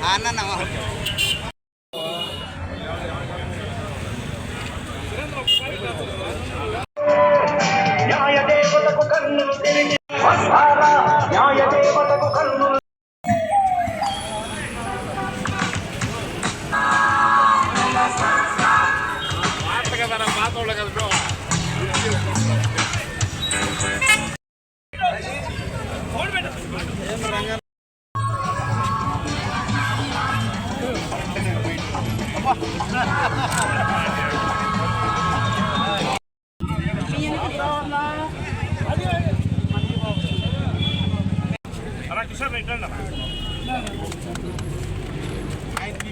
న్యాయ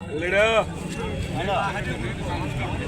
సిరానా అల్లుడు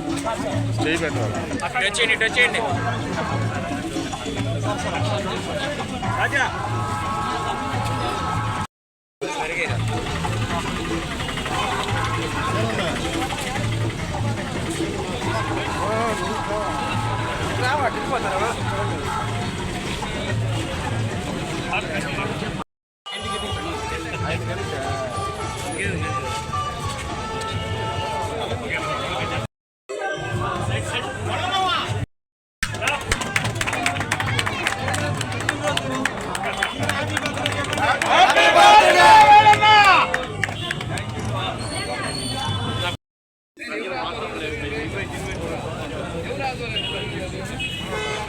చేయి పెట్టాలి వచ్చేయండి ఇటు వచ్చేయండి రాజా.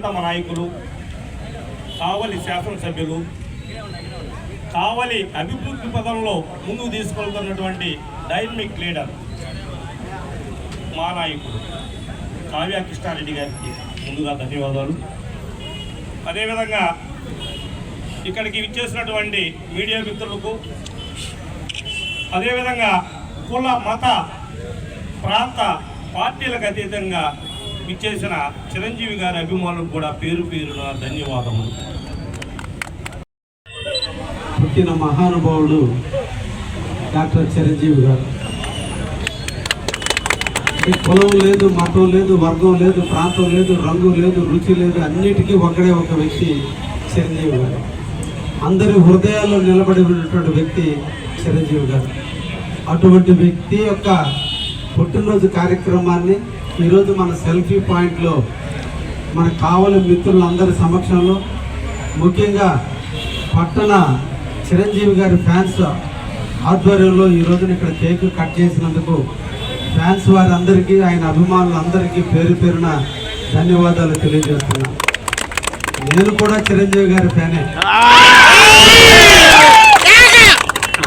ప్రియతమ నాయకులు కావలి శాసనసభ్యులు కావలి అభివృద్ధి పదంలో ముందుకు తీసుకెళ్తున్నటువంటి డైనమిక్ లీడర్ మా నాయకుడు కావ్య కృష్ణారెడ్డి గారికి ముందుగా ధన్యవాదాలు. అదేవిధంగా ఇక్కడికి విచ్చేసినటువంటి మీడియా మిత్రులకు అదేవిధంగా కుల మత ప్రాంత పార్టీలకు అతీతంగా విచ్చేసిన చిరంజీవి గారి అభిమానులకు కూడా పేరు పేరున ధన్యవాదములు. పుట్టిన మహానుభావుడు డాక్టర్ చిరంజీవి గారు. ఈ కులం లేదు మతం లేదు వర్గం లేదు ప్రాంతం లేదు రంగు లేదు రుచి లేదు అన్నిటికీ ఒకడే ఒక వ్యక్తి చిరంజీవి గారు. అందరి హృదయాల్లో నిలబడి ఉన్నటువంటి వ్యక్తి చిరంజీవి గారు. అటువంటి వ్యక్తి యొక్క పుట్టినరోజు కార్యక్రమాన్ని ఈరోజు మన సెల్ఫీ పాయింట్లో మనకు కావలి మిత్రులందరి సమక్షంలో ముఖ్యంగా పట్టణ చిరంజీవి గారి ఫ్యాన్స్ ఆధ్వర్యంలో ఈ రోజున ఇక్కడ కేక్ కట్ చేసినందుకు ఫ్యాన్స్ వారందరికీ ఆయన అభిమానులందరికీ పేరు పేరున ధన్యవాదాలు తెలియజేస్తున్నాను నేను కూడా చిరంజీవి గారి ఫ్యానే.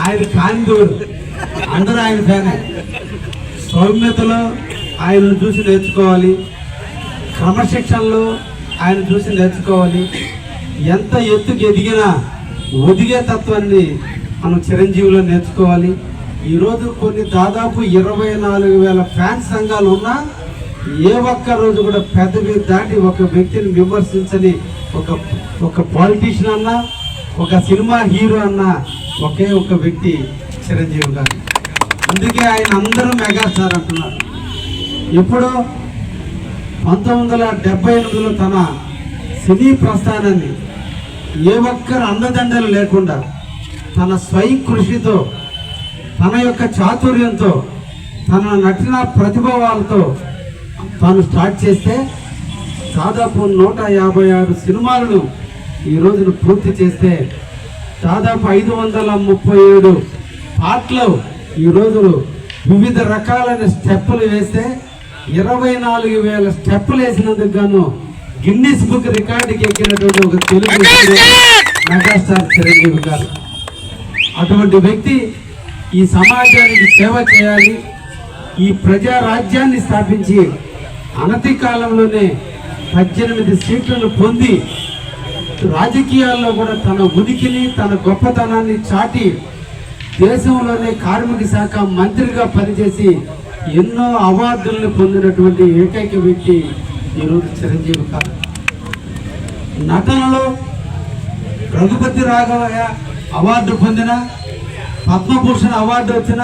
ఆయన కాందూరు అందరూ ఆయన ఫ్యానే. సౌమ్యతలో ఆయనను చూసి నేర్చుకోవాలి. క్రమశిక్షణలో ఆయన చూసి నేర్చుకోవాలి. ఎంత ఎత్తుకు ఎదిగినా ఒదిగే తత్వాన్ని మనం చిరంజీవిలో నేర్చుకోవాలి. ఈరోజు కొన్ని దాదాపు ఇరవై నాలుగు వేల ఫ్యాన్స్ సంఘాలు ఉన్నా ఏ ఒక్క రోజు కూడా పెద్దవి దాటి ఒక వ్యక్తిని విమర్శించని ఒక ఒక పాలిటీషియన్ అన్నా ఒక సినిమా హీరో అన్న ఒకే ఒక వ్యక్తి చిరంజీవి గారు. అందుకే ఆయన అందరూ మెగాస్టార్ అంటున్నారు. ఎప్పుడో పంతొమ్మిది వందల డెబ్బై ఎనిమిదిలో తన సినీ ప్రస్థానాన్ని ఏ ఒక్కరు అందదండలు లేకుండా తన స్వయం కృషితో తన యొక్క చాతుర్యంతో తన నటన ప్రతిభావాలతో తాను స్టార్ట్ చేస్తే దాదాపు నూట యాభై ఆరు సినిమాలను ఈ రోజున పూర్తి చేస్తే దాదాపు ఐదు వందల ముప్పై ఏడు పాటలు ఈ రోజు వివిధ రకాలైన స్టెప్పులు వేస్తే ఇరవై నాలుగు వేల స్టెప్పులు వేసినందుకు గాను గిన్నిస్ బుక్ రికార్డుకి ఎక్కినటువంటి ఒక తెలుగు మెగాస్టార్! చిరంజీవి గారు. అటువంటి వ్యక్తి ఈ సమాజానికి సేవ చేయాలి ఈ ప్రజా రాజ్యాన్ని స్థాపించి అనతి కాలంలోనే పద్దెనిమిది సీట్లను పొంది రాజకీయాల్లో కూడా తన ఉనికిని తన గొప్పతనాన్ని చాటి దేశంలోనే కార్మిక శాఖ మంత్రిగా పనిచేసి ఎన్నో అవార్డులను పొందినటువంటి ఏకైక వ్యక్తి ఈరోజు చిరంజీవి కాదు. నటనలో రఘుపతి రాఘవయ్య అవార్డు పొందిన పద్మభూషణ్ అవార్డు వచ్చిన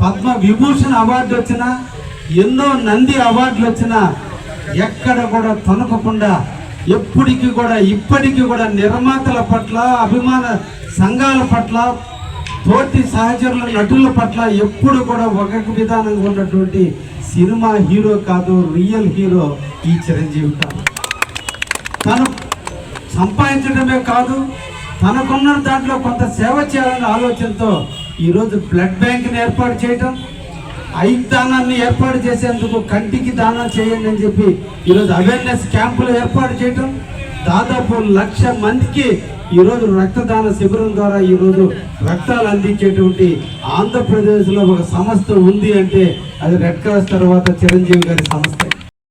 పద్మ విభూషణ్ అవార్డు వచ్చిన ఎన్నో నంది అవార్డులు వచ్చిన ఎక్కడ కూడా తొనకకుండా ఎప్పటికీ కూడా ఇప్పటికీ కూడా నిర్మాతల పట్ల అభిమాన సంఘాల పట్ల తోటి సహచరుల నటుల పట్ల ఎప్పుడు కూడా ఒక విధానంగా ఉన్నటువంటి సినిమా హీరో కాదు రియల్ హీరో ఈ చిరంజీవి కాదు తను సంపాదించడమే కాదు తనకున్న దాంట్లో కొంత సేవ చేయాలనే ఆలోచనతో ఈరోజు బ్లడ్ బ్యాంక్ని ఏర్పాటు చేయటం ఐ దానాన్ని ఏర్పాటు చేసేందుకు కంటికి దానం చేయండి అని చెప్పి ఈరోజు అవేర్నెస్ క్యాంపులు ఏర్పాటు చేయటం దాదాపు లక్ష మందికి ఈరోజు రక్తదాన శిబిరం ద్వారా ఈరోజు రక్తాలు అందించేటువంటి ఆంధ్రప్రదేశ్లో ఒక సంస్థ ఉంది అంటే అది రెడ్ క్రాస్ తర్వాత చిరంజీవి గారి సంస్థ.